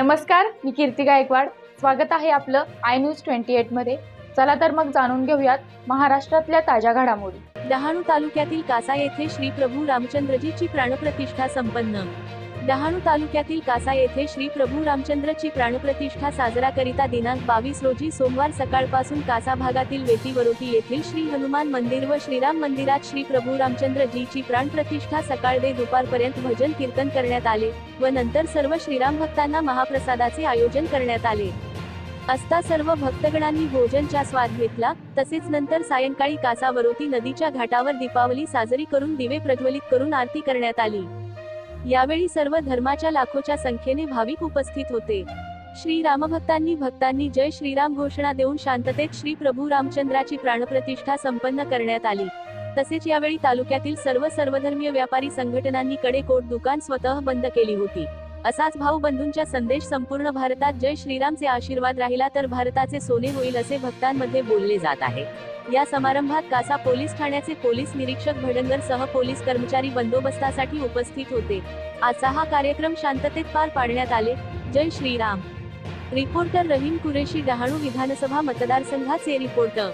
नमस्कार मी कीर्ती गायकवाड. स्वागत आहे आपलं आय न्यूज ट्वेंटी एटमध्ये. चला तर मग जाणून घेऊयात महाराष्ट्रातल्या ताज्या घडामोडी. डहाणू तालुक्यातील कासा येथे श्री प्रभू रामचंद्रजीची प्राणप्रतिष्ठा संपन्न. डहाणू तालुक्यातील कासा येथे श्री प्रभू रामचंद्रची प्राणप्रतिष्ठा साजरा करिता दिनांक बावीस रोजी सोमवार सकाळपासून कासा भागातील वेतीवरोटी येथील श्री हनुमान मंदिर व श्रीराम मंदिरात श्री प्रभू रामचंद्रजीची प्राणप्रतिष्ठा सकाळ दे दुपारपर्यंत भजन कीर्तन करण्यात आले व नंतर सर्व श्रीराम भक्तांना महाप्रसादाचे आयोजन करण्यात आले. असता सर्व भक्तगणांनी भोजनचा स्वाद घेतला तसेच नंतर सायंकाळी कासावरोती नदीच्या घाटावर दीपावली साजरी करून दिवे प्रज्वलित करून आरती करण्यात आली. यावेळी सर्व धर्माच्या लाखोच्या संख्येने भाविक उपस्थित होते. श्री रामभक्तांनी भक्तांनी जय श्रीराम घोषणा देऊन शांततेत श्री प्रभू रामचंद्राची प्राणप्रतिष्ठा संपन्न करण्यात आली. तसेच यावेळी तालुक्यातील सर्व सर्वधर्मीय व्यापारी संघटनांनी कडेकोट दुकान स्वतः बंद केली होती. असाच भाऊबंधूंच्या संदेश संपूर्ण भारतात जय श्रीरामचे आशीर्वाद राहिला तर भारताचे सोने होईल असे भक्तांमध्ये बोलले जात आहे. या समारंभात कासा पोलीस ठाण्याचे पोलीस निरीक्षक भडंगर सह पोलीस कर्मचारी बंदोबस्तासाठी उपस्थित होते. आजचा हा कार्यक्रम शांततेत पार पाडण्यात आले. जय श्रीराम. रिपोर्टर रहीम कुरेशी डहाणू विधानसभा मतदारसंघाचे रिपोर्टर.